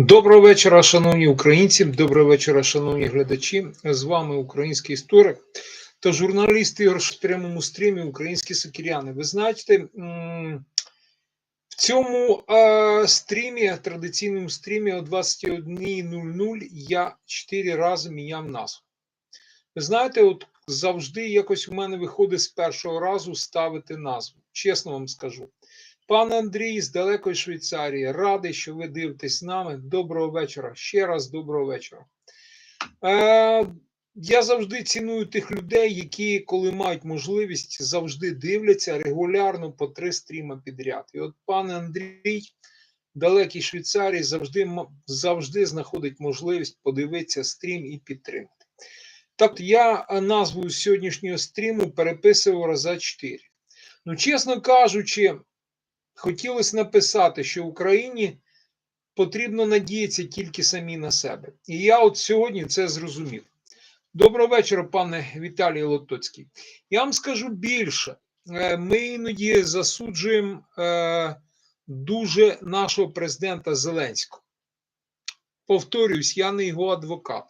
Доброго вечора, шановні українці. Доброго вечора, шановні глядачі. З вами український історик та журналіст Ігор в прямому стрімі Українські сокіряни. Ви знаєте, в цьому стрімі, традиційному стрімі о 21.00 я чотири рази міняв назву. Ви знаєте, от завжди якось у мене виходить з першого разу ставити назву. Чесно вам скажу. Пане Андрій з далекої Швейцарії, радий, що ви дивитесь з нами. Доброго вечора. Ще раз доброго вечора. Е, я завжди ціную тих людей, які, коли мають можливість, завжди дивляться регулярно по три стріма підряд. І от пане Андрій, далекій Швейцарії, завжди, завжди знаходить можливість подивитися стрім і підтримати. Так, я е, назву сьогоднішнього стріму переписував раза 4. Ну, чесно кажучи, хотілося написати, що Україні потрібно надіятися тільки самі на себе. І я от сьогодні це зрозумів. Доброго вечора, пане Віталій Лотоцький. Я вам скажу більше. Е, Ми іноді засуджуємо е, дуже нашого президента Зеленського. Повторюсь, я не його адвокат.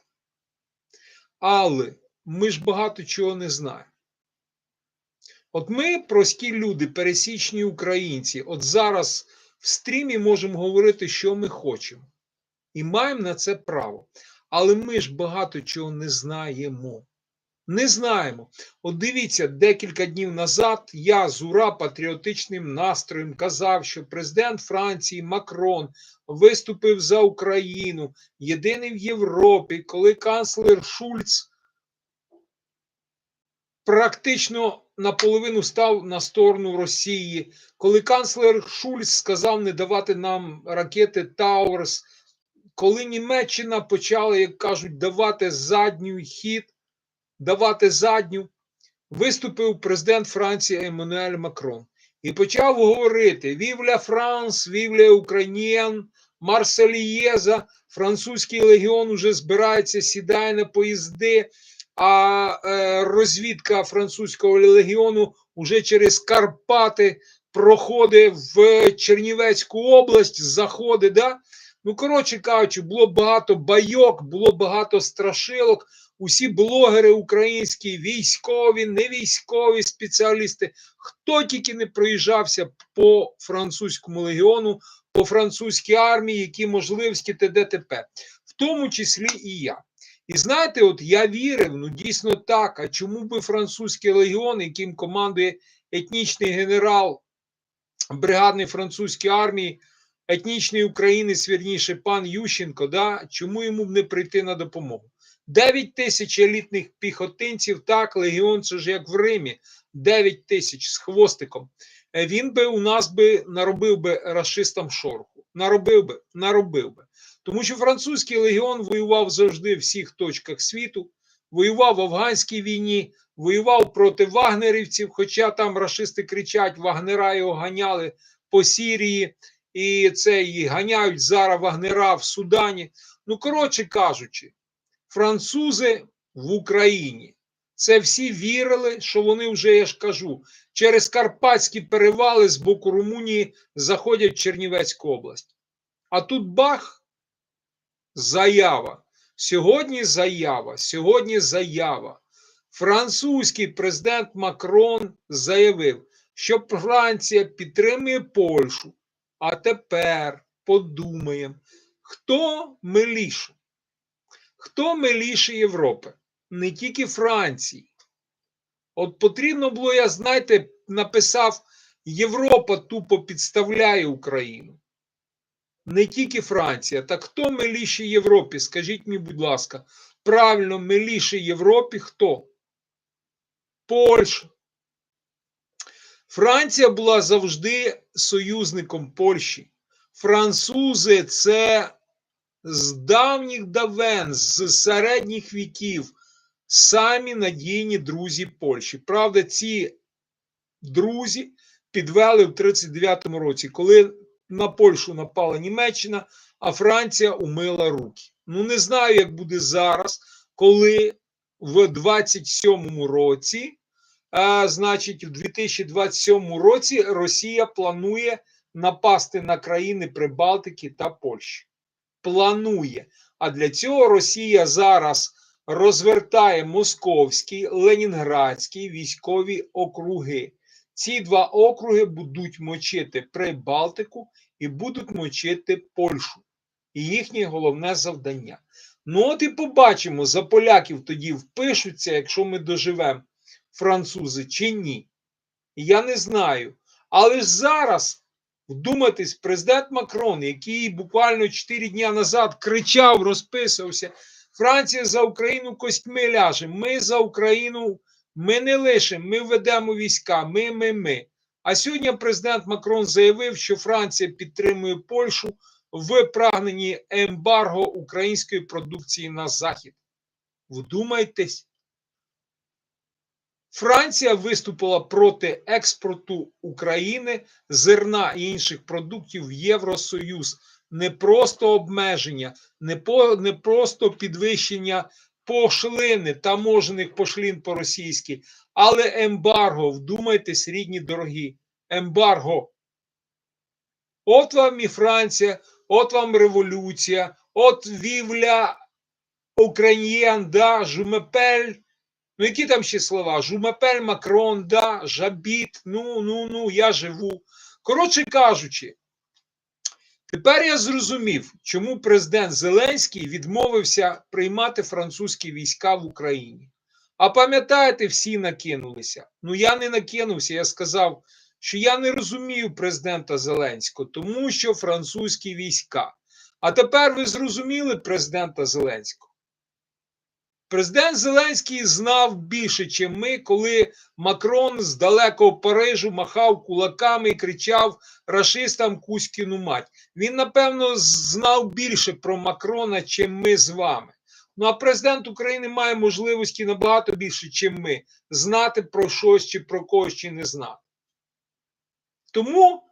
Але ми ж багато чого не знаємо. От ми, прості люди, пересічні українці, от зараз в стрімі можемо говорити, що ми хочемо, і маємо на це право. Але ми ж багато чого не знаємо. Не знаємо. От дивіться, декілька днів назад я з ура патріотичним настроєм казав, що президент Франції Макрон виступив за Україну, єдиний в Європі, коли канцлер Шульц практично наполовину став на сторону Росії, коли канцлер Шульц сказав не давати нам ракети Таурс, коли Німеччина почала, як кажуть, давати задню хід, давати задню, виступив президент Франції Еммануель Макрон і почав говорити: Вівля Франс, Вівля Україн'єн, Марсельєза, французький легіон уже збирається, сідає на поїзди а е, розвідка французького легіону уже через Карпати проходить в Чернівецьку область, заходить. Да? Ну, коротше кажучи, було багато байок, було багато страшилок. Усі блогери українські, військові, невійськові спеціалісти, хто тільки не проїжджався по французькому легіону, по французькій армії, які можливості ТДТП, в тому числі і я. І знаєте, от я вірив, ну дійсно так. А чому би французький легіон, яким командує етнічний генерал бригадної французької армії, етнічний українець, вірніше, пан Ющенко, да, чому йому б не прийти на допомогу? 9 тисяч елітних піхотинців, так, легіон, це ж як в Римі, 9 тисяч з хвостиком. Е, Він би у нас би наробив би расистам шороху. Наробив би, наробив би. Тому що французький легіон воював завжди в всіх точках світу, воював в афганській війні, воював проти вагнерівців, хоча там рашисти кричать, вагнера його ганяли по Сірії, і це і ганяють зараз вагнера в Судані. Ну, коротше кажучи, французи в Україні. Це всі вірили, що вони вже, я ж кажу, через Карпатські перевали з боку Румунії заходять в Чернівецьку область. А тут бах! Заява. Сьогодні заява. Сьогодні заява. Французький президент Макрон заявив, що Франція підтримує Польщу. А тепер подумаємо, хто миліше? Хто миліше Європи? Не тільки Франції. От потрібно було, я знаєте, написав: Європа тупо підставляє Україну не тільки Франція. Так хто миліше Європі? Скажіть мені, будь ласка, правильно, миліше Європі хто? Польща. Франція була завжди союзником Польщі. Французи це з давніх давен, з середніх віків, самі надійні друзі Польщі. Правда, ці друзі підвели в 39-му році, коли на Польщу напала Німеччина, а Франція умила руки. Ну, не знаю, як буде зараз, коли в 27-му році, а, значить, в 2027 році Росія планує напасти на країни Прибалтики та Польщі. планує. А для цього Росія зараз розвертає московські, ленінградські військові округи. Ці два округи будуть мочити Прибалтику і будуть мочити Польщу. І їхнє головне завдання. Ну, от і побачимо, за поляків тоді впишуться, якщо ми доживемо французи чи ні. Я не знаю. Але ж зараз вдумайтесь, президент Макрон, який буквально 4 дні назад кричав, розписувався: Франція за Україну костьми ляже. Ми за Україну, ми не лишимо, ми ведемо війська, ми, ми, ми. А сьогодні президент Макрон заявив, що Франція підтримує Польщу в прагненні ембарго української продукції на захід. Вдумайтесь. Франція виступила проти експорту України зерна і інших продуктів в Євросоюз. Не просто обмеження, не, по, не просто підвищення пошлини таможених пошлін по-російськи, але ембарго. Вдумайтесь, рідні дорогі, ембарго. От вам і Франція, от вам революція, от вівля Україн, да, жумепель. Ну, які там ще слова? Жумепель, Макрон, да, жабіт, ну, ну, ну, я живу. Коротше кажучи, тепер я зрозумів, чому президент Зеленський відмовився приймати французькі війська в Україні. А пам'ятаєте, всі накинулися. Ну, я не накинувся, я сказав, що я не розумію президента Зеленського, тому що французькі війська. А тепер ви зрозуміли президента Зеленського. Президент Зеленський знав більше, ніж ми, коли Макрон з далекого Парижу махав кулаками і кричав рашистам Кузькіну мать. Він, напевно, знав більше про Макрона, ніж ми з вами. Ну а президент України має можливості набагато більше, ніж ми, знати про щось чи про когось чи не знати. Тому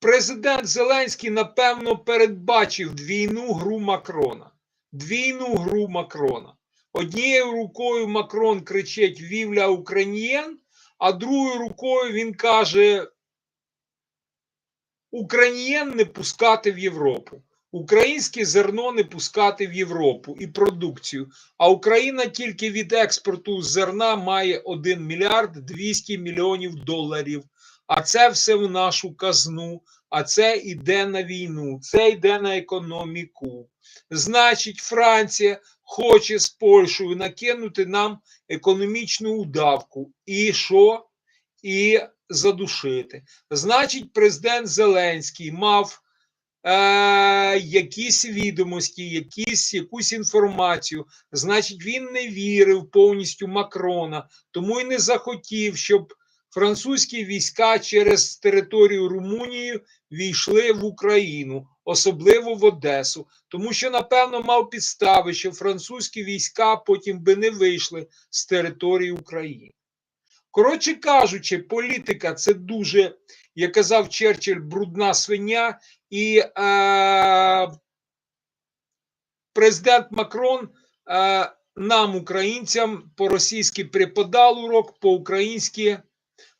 президент Зеленський, напевно, передбачив двійну гру Макрона. Двійну гру Макрона. Однією рукою Макрон кричить Вівля Україн, а другою рукою він каже Україн не пускати в Європу. Українське зерно не пускати в Європу і продукцію. А Україна тільки від експорту зерна має 1 мільярд 200 мільйонів доларів. А це все в нашу казну, а це йде на війну, це йде на економіку. Значить, Франція хоче з Польщею накинути нам економічну удавку. І що? І задушити. Значить, президент Зеленський мав е, якісь відомості, якісь, якусь інформацію. Значить, він не вірив повністю Макрона, тому і не захотів, щоб французькі війська через територію Румунії війшли в Україну, особливо в Одесу, тому що, напевно, мав підстави, що французькі війська потім би не вийшли з території України. Коротше кажучи, політика це дуже, як казав Черчилль, брудна свиня, і е, президент Макрон е, нам, українцям, по-російськи преподав урок, по-українськи.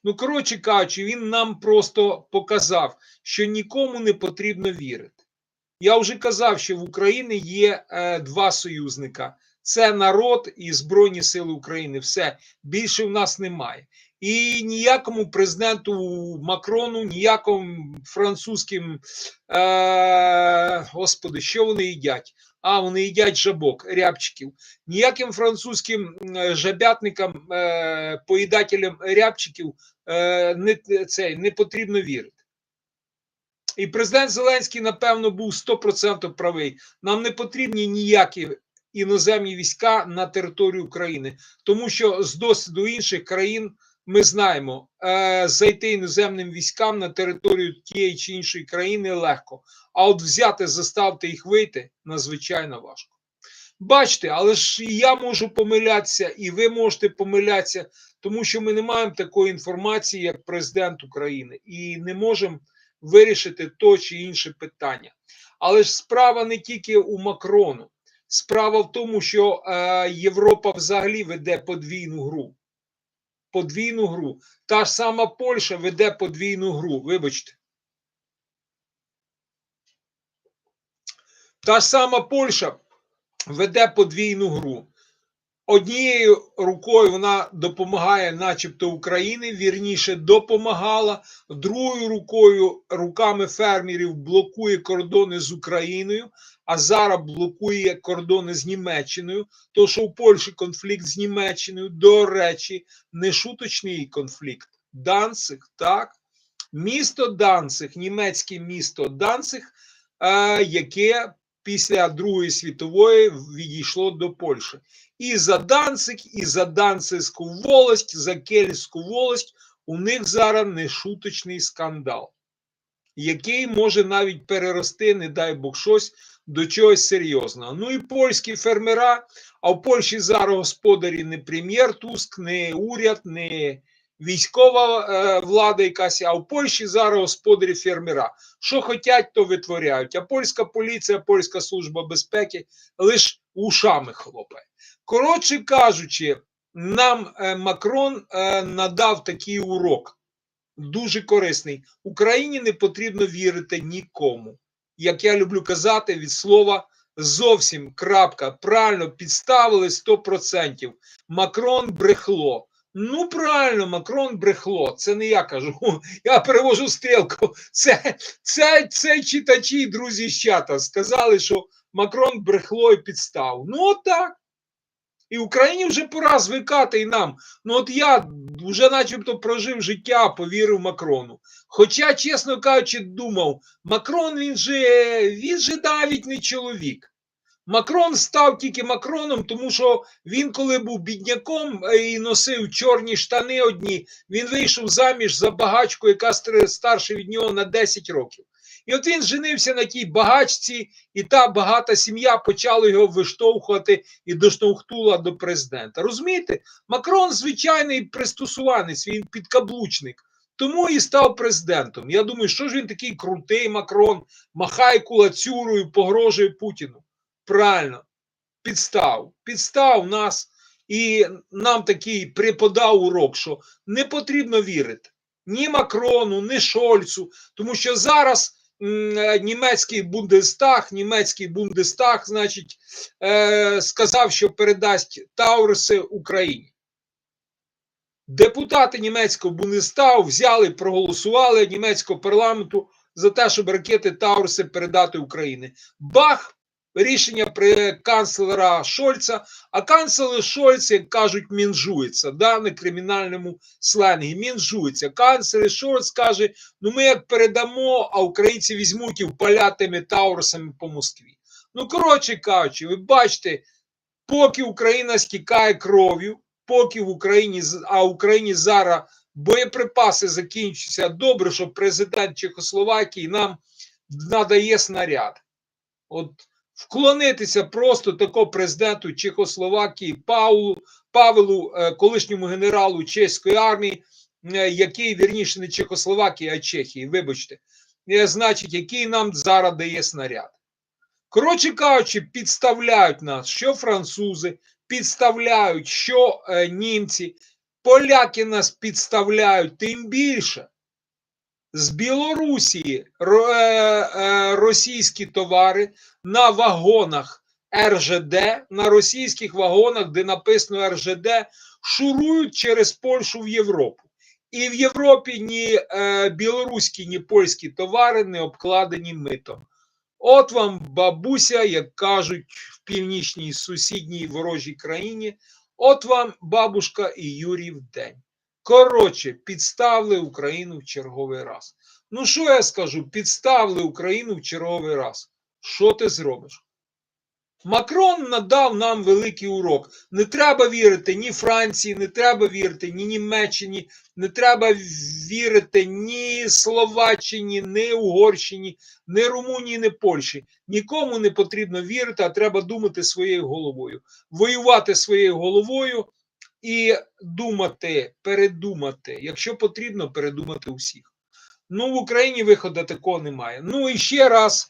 Ну, коротше кажучи, він нам просто показав, що нікому не потрібно вірити. Я вже казав, що в Україні є е, два союзника: це народ і Збройні Сили України. Все більше в нас немає. І ніякому президенту Макрону, ніякому французьким, е, господи, що вони їдять? А, вони їдять жабок, рябчиків. Ніяким французьким жабятникам, е, поїдателям рябчиків е, не, це, не потрібно вірити. І президент Зеленський, напевно, був 100% правий. Нам не потрібні ніякі іноземні війська на територію України, тому що з досвіду інших країн ми знаємо, е, зайти іноземним військам на територію тієї чи іншої країни легко, а от взяти, заставити їх вийти надзвичайно важко. Бачите, але ж я можу помилятися, і ви можете помилятися, тому що ми не маємо такої інформації, як президент України, і не можемо вирішити то чи інше питання. Але ж справа не тільки у Макрону, справа в тому, що е, Європа взагалі веде подвійну гру. Подвійну гру. Та ж сама Польща веде подвійну гру. Вибачте. Та ж сама Польща веде подвійну гру. Однією рукою вона допомагає, начебто, Україні, вірніше допомагала, другою рукою руками фермерів блокує кордони з Україною, а зараз блокує кордони з Німеччиною. То, що у Польщі конфлікт з Німеччиною, до речі, не шуточний конфлікт. Данциг, так, місто Данциг, німецьке місто Данциг, е, яке після Другої світової відійшло до Польщі. І за Данциг, і за Данцизьку волость, за Кельську волость у них зараз нешуточний скандал, який може навіть перерости, не дай Бог щось, до чогось серйозного. Ну і польські фермера, а в Польщі зараз господарі не прем'єр Туск, не уряд, не військова е, влада якась, а в Польщі зараз господарі фермера. Що хотять, то витворяють. А польська поліція, польська служба безпеки лише ушами хлопає. Коротше кажучи, нам е, Макрон е, надав такий урок, дуже корисний. Україні не потрібно вірити нікому. Як я люблю казати, від слова зовсім крапка. Правильно підставили 100%. Макрон брехло. Ну, правильно, Макрон брехло. Це не я кажу. Я перевожу стрілку. Це, це, це читачі, друзі з чата сказали, що Макрон брехло і підстав. Ну, отак. І Україні вже пора звикати і нам. Ну, от я вже начебто прожив життя, повірив Макрону. Хоча, чесно кажучи, думав, Макрон він же, він же навіть не чоловік. Макрон став тільки Макроном, тому що він, коли був бідняком е, і носив чорні штани одні, він вийшов заміж за багачку, яка стар- старша від нього на 10 років. І от він женився на тій багачці, і та багата сім'я почала його виштовхувати і доштовхнула до президента. Розумієте, Макрон звичайний пристосуванець, він підкаблучник. Тому і став президентом. Я думаю, що ж він такий крутий Макрон, махає кулацюрою, погрожує Путіну. Правильно, підстав, підстав нас і нам такий преподав урок, що не потрібно вірити ні Макрону, ні Шольцу, тому що зараз німецький Бундестаг, німецький Бундестаг, значить, е, сказав, що передасть Таурси Україні. Депутати німецького Бундестагу взяли, проголосували німецького парламенту за те, щоб ракети Тауруси передати Україні. Бах! Рішення при канцлера Шольца, а канцлер Шольц, як кажуть, мінжується, да, на кримінальному сленгі, мінжується. Канцлер Шольц каже, ну ми як передамо, а українці візьмуть і впалять тими таурусами по Москві. Ну, коротше кажучи, ви бачите, поки Україна стікає кров'ю, поки в Україні, а Україні зараз боєприпаси закінчуються, добре, що президент Чехословакії нам надає снаряд. От вклонитися просто тако президенту Чехословакії Паулу, Павелу, е, колишньому генералу чеської армії, е, який вірніше не Чехословакії, а Чехії, вибачте, е, значить, який нам зараз дає снаряд. Коротше кажучи, підставляють нас, що французи, підставляють, що німці, поляки нас підставляють, тим більше. З Білорусі е, е, російські товари на вагонах РЖД, на російських вагонах, де написано РЖД, шурують через Польщу в Європу. І в Європі ні е, білоруські, ні польські товари не обкладені митом. От вам бабуся, як кажуть в північній сусідній ворожій країні, от вам бабушка і Юрів день. Коротше, підставили Україну в черговий раз. Ну, що я скажу? Підставили Україну в черговий раз. Що ти зробиш? Макрон надав нам великий урок. Не треба вірити ні Франції, не треба вірити ні Німеччині, не треба вірити ні Словаччині, ні Угорщині, ні Румунії, ні Польщі. Нікому не потрібно вірити, а треба думати своєю головою. Воювати своєю головою і думати, передумати. Якщо потрібно, передумати усіх. Ну, в Україні виходу такого немає. Ну і ще раз.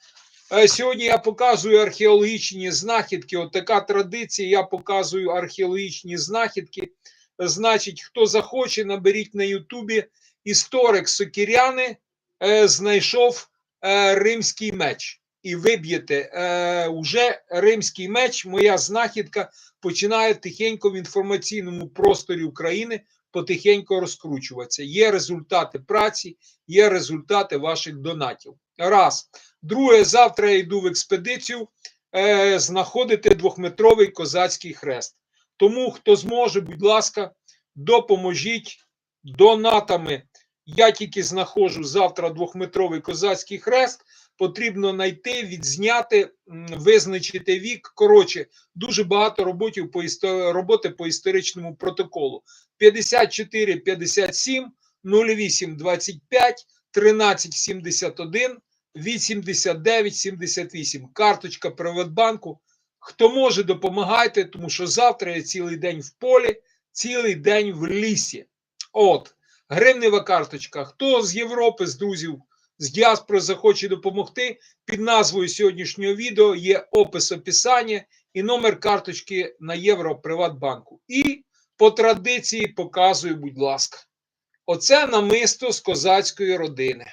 Е, Сьогодні я показую археологічні знахідки. От така традиція. Я показую археологічні знахідки. Значить, хто захоче, наберіть на Ютубі історик Сокіряни е, знайшов е, римський меч. І виб'єте. Е, Уже римський меч, моя знахідка, починає тихенько в інформаційному просторі України потихеньку розкручуватися. Є результати праці, є результати ваших донатів. Раз. Друге, завтра я йду в експедицію е, знаходити двохметровий козацький хрест. Тому, хто зможе, будь ласка, допоможіть донатами. Я тільки знаходжу завтра двохметровий козацький хрест. Потрібно знайти, відзняти, визначити вік. Коротше, дуже багато роботів по істо- роботи по історичному протоколу. 54 57 08 25 13 71 89 78. Карточка Приватбанку. Хто може, допомагайте, тому що завтра я цілий день в полі, цілий день в лісі. От, гривнева карточка. Хто з Європи, з друзів, з діаспори захоче допомогти, під назвою сьогоднішнього відео є опис описання і номер карточки на Євро Приватбанку. І по традиції показую, будь ласка. Оце намисто з козацької родини.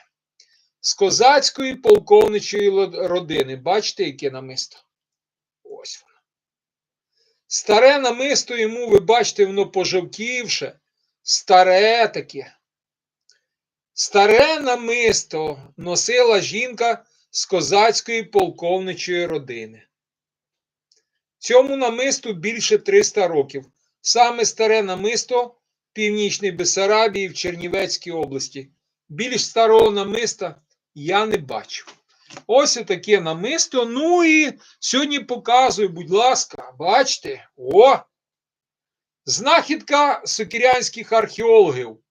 З козацької полковничої родини. Бачите, яке намисто? Ось воно. Старе намисто йому, ви бачите, воно пожовтівше. Старе таке. Старе намисто носила жінка з козацької полковничої родини. Цьому намисту більше 300 років. Саме старе намисто в Північній Бесарабії в Чернівецькій області. Більш старого намиста я не бачив. Ось таке намисто. Ну і сьогодні показую, будь ласка, бачите, о! Знахідка сокірянських археологів.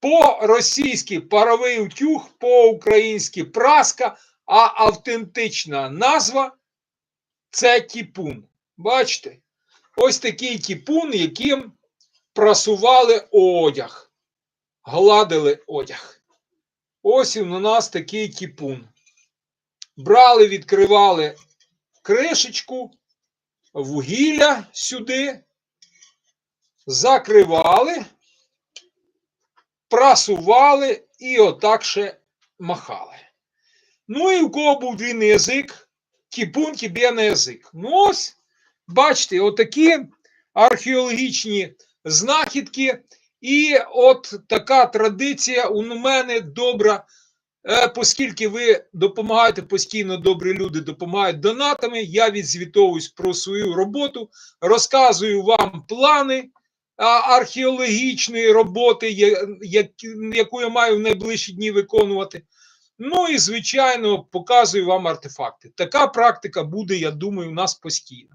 По-російськи паровий утюг, по-українськи праска, а автентична назва це тіпун. Бачите? Ось такий тіпун, яким прасували одяг, гладили одяг. Ось у нас такий тіпун. Брали, відкривали кришечку, вугілля сюди, закривали, прасували і отак ще махали. Ну і у кого був длинний язик, тіпун тебе на язик. Ну ось, бачите, отакі археологічні знахідки. І от така традиція у мене добра, е, оскільки ви допомагаєте постійно, добрі люди допомагають донатами. Я відзвітовуюсь про свою роботу, розказую вам плани археологічної роботи, яку я маю в найближчі дні виконувати. Ну і, звичайно, показую вам артефакти. Така практика буде, я думаю, у нас постійно.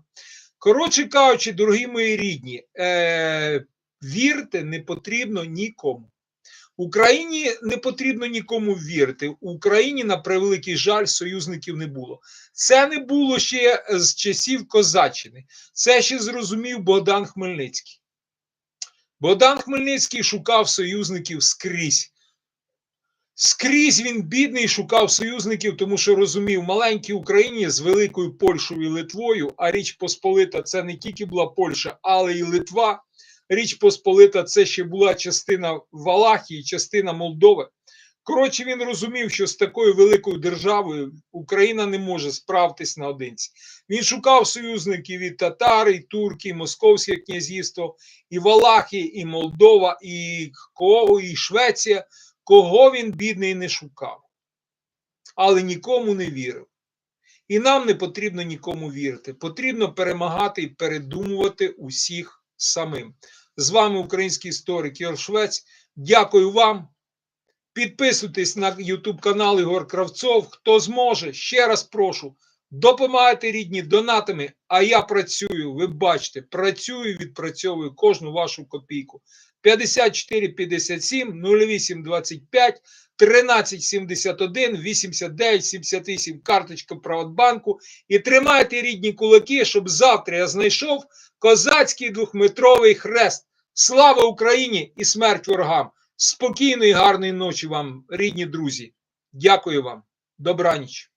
Коротше кажучи, дорогі мої рідні, е, вірте не потрібно нікому. Україні не потрібно нікому вірити. У Україні, на превеликий жаль, союзників не було. Це не було ще з часів Козаччини. Це ще зрозумів Богдан Хмельницький. Богдан Хмельницький шукав союзників скрізь. Скрізь він бідний шукав союзників, тому що розумів, маленькій Україні з великою Польщею і Литвою, а Річ Посполита це не тільки була Польща, але й Литва. Річ Посполита це ще була частина Валахії, частина Молдови. Коротше, він розумів, що з такою великою державою Україна не може справитись наодинці. Він шукав союзників і татари, і турки, і Московське князівство, і Валахія, і Молдова, і кого, і Швеція. Кого він, бідний, не шукав, але нікому не вірив. І нам не потрібно нікому вірити. Потрібно перемагати і передумувати усіх самим. З вами український історик Ігор Швець. Дякую вам. Підписуйтесь на YouTube канал Ігор Кравцов. Хто зможе, ще раз прошу. Допомагайте рідні донатами, а я працюю, ви бачите, працюю, відпрацьовую кожну вашу копійку. 54 57 08 25 13 71 89 78 карточка Приватбанку. І тримайте рідні кулаки, щоб завтра я знайшов козацький двохметровий хрест. Слава Україні і смерть ворогам! Спокійної, гарної ночі вам, рідні друзі. Дякую вам. Добраніч.